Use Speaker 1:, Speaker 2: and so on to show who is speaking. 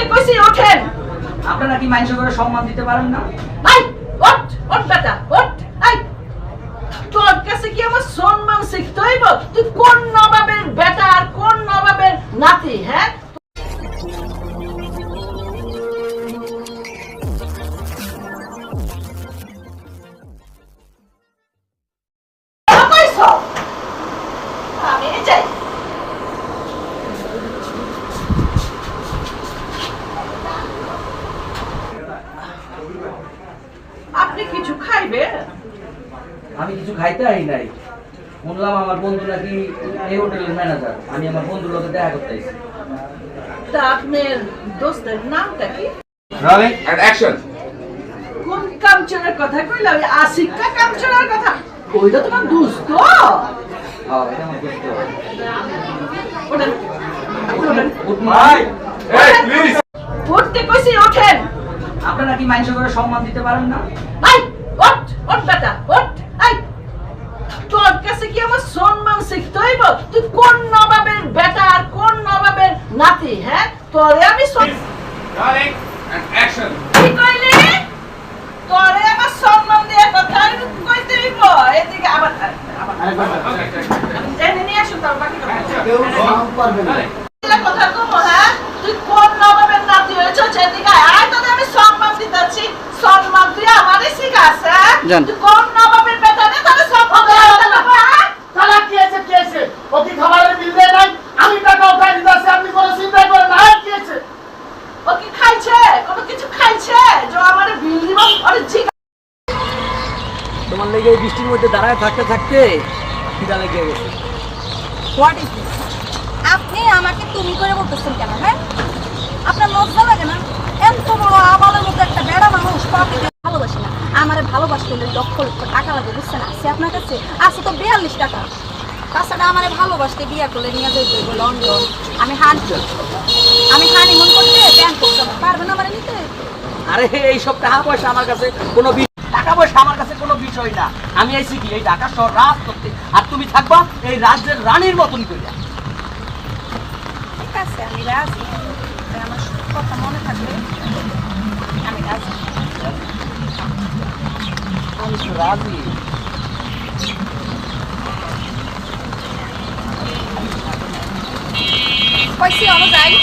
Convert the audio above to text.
Speaker 1: উঠতে কইছি ওঠেন।
Speaker 2: আপনারা কি মানুষ করে সম্মান দিতে পারেন না?
Speaker 1: ওঠ ওঠ। কিছু খাইবেন
Speaker 2: আমি কিছু খাইতে আই নাই। শুনলাম আমার বন্ধু নাকি এই হোটেলের ম্যানেজার আমি আমার বন্ধুর লোকে দেখা করতে আইছি।
Speaker 1: তা আপনার দোস্তের নামটা কি?
Speaker 3: Rolling and action.
Speaker 1: কোন কামচনের কথা কইলা? ওই আশিকা কামচনের কথা? তোমার দোস্ত?
Speaker 2: হ্যাঁ এটা আমার দোস্ত।
Speaker 1: ওঠেন ওঠেন।
Speaker 2: Good morning
Speaker 3: Hey, please.
Speaker 1: উঠতে কইছি ওঠেন।
Speaker 2: আপনারা কি মানুষ করে সম্মান দিতে পারেন না?
Speaker 1: আই ওঠ ওঠ বেটা ওঠ। আই তোর কাছে কি আমার সম্মান শিখতে হইব? তুই কোন নবাবের বেটা আর কোন নবাবের নাতি হ্যাঁ? তোরে আমি. কি কইলি? তোরে আমার সম্মান দিয়ে কথা আমি কইতে হইব? এদিকে আবার আবার এনে নিয়ে আসুন তার বাকি কথা। কথা কম হ্যাঁ? ঠিক
Speaker 2: তোমার লেগে বৃষ্টির মধ্যে দাঁড়ায় থাকতে থাকতে খিদা লেগে গেছে।
Speaker 4: হোয়াট ইজ দিস আপনি আমাকে তুমি করে বলতেছেন কেন হ্যাঁ? আপনার লজ্জা লাগে না? এত বড় ভালোবাসতে হলে লক্ষ লক্ষ টাকা লাগে বুঝছেন? আছে আপনার কাছে আছে তো বিয়াল্লিশ টাকা। তাছাড়া আমারে ভালোবাসতে বিয়ে করলে নিয়ে যেতে হইব লন্ডন। আমি হান আমি হানিমুন করতে ব্যাংক করতে পারবেন আমার নিতে?
Speaker 2: আরে এই সব টাকা পয়সা আমার কাছে কোনো টাকা পয়সা আমার কাছে কোনো বিষয় না। আমি আইছি কি এই ঢাকা শহর রাজ করতে আর তুমি থাকবা এই রাজ্যের রানীর মতন কইরা।
Speaker 4: ঠিক আছে আমি রাজি। আমার সব কথা মনে থাকবে। আমি রাজি।
Speaker 2: আমি তো রাজি
Speaker 4: কইছি অনুযায়ী